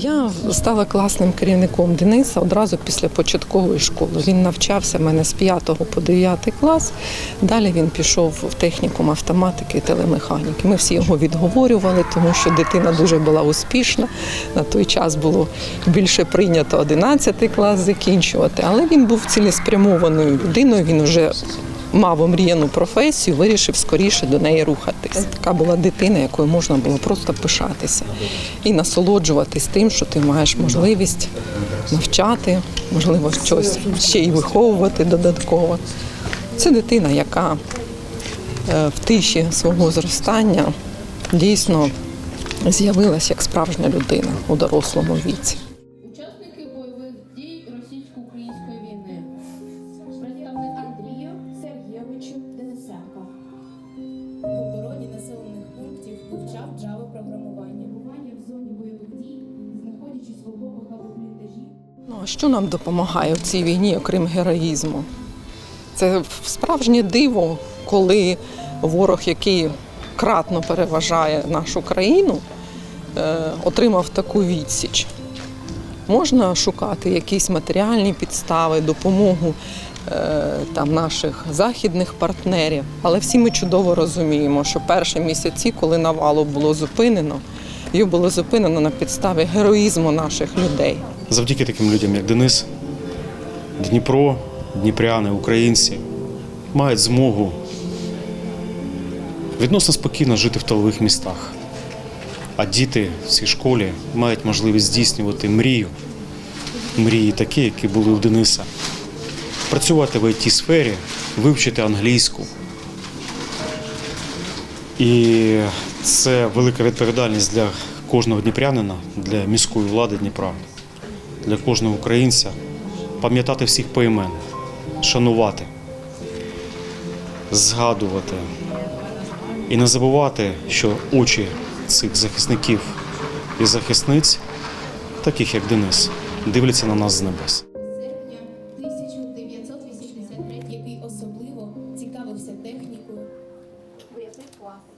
Я стала класним керівником Дениса одразу після початкової школи. Він навчався в мене з 5 по 9 клас. Далі він пішов в технікум автоматики і телемеханіки. Ми всі його відговорювали, тому що дитина дуже була успішна. На той час було більше прийнято 11 клас закінчувати, але він був цілеспрямованою людиною. Він вже мав омріяну професію, вирішив скоріше до неї рухатись. Така була дитина, якою можна було просто пишатися і насолоджуватись тим, що ти маєш можливість навчати, можливо, щось ще й виховувати додатково. Це дитина, яка е, в тиші свого зростання дійсно з'явилася як справжня людина у дорослому віці. А що нам допомагає в цій війні, окрім героїзму? Це справжнє диво, коли ворог, який кратно переважає нашу країну, е, отримав таку відсіч. Можна шукати якісь матеріальні підстави, допомогу е, там, наших західних партнерів, але всі ми чудово розуміємо, що перші місяці, коли навалу було зупинено, його було зупинено на підставі героїзму наших людей. Завдяки таким людям, як Денис, Дніпро, дніпряни, українці мають змогу відносно спокійно жити в тилових містах. А діти в цій школі мають можливість здійснювати мрію, мрії такі, які були у Дениса. Працювати в it сфері, вивчити англійську. І це велика відповідальність для кожного дніпрянина, для міської влади Дніпра для кожного українця пам'ятати всіх по поімен, шанувати, згадувати і не забувати, що очі цих захисників і захисниць, таких як Денис, дивляться на нас з небес. який особливо цікавився технікою, виявив.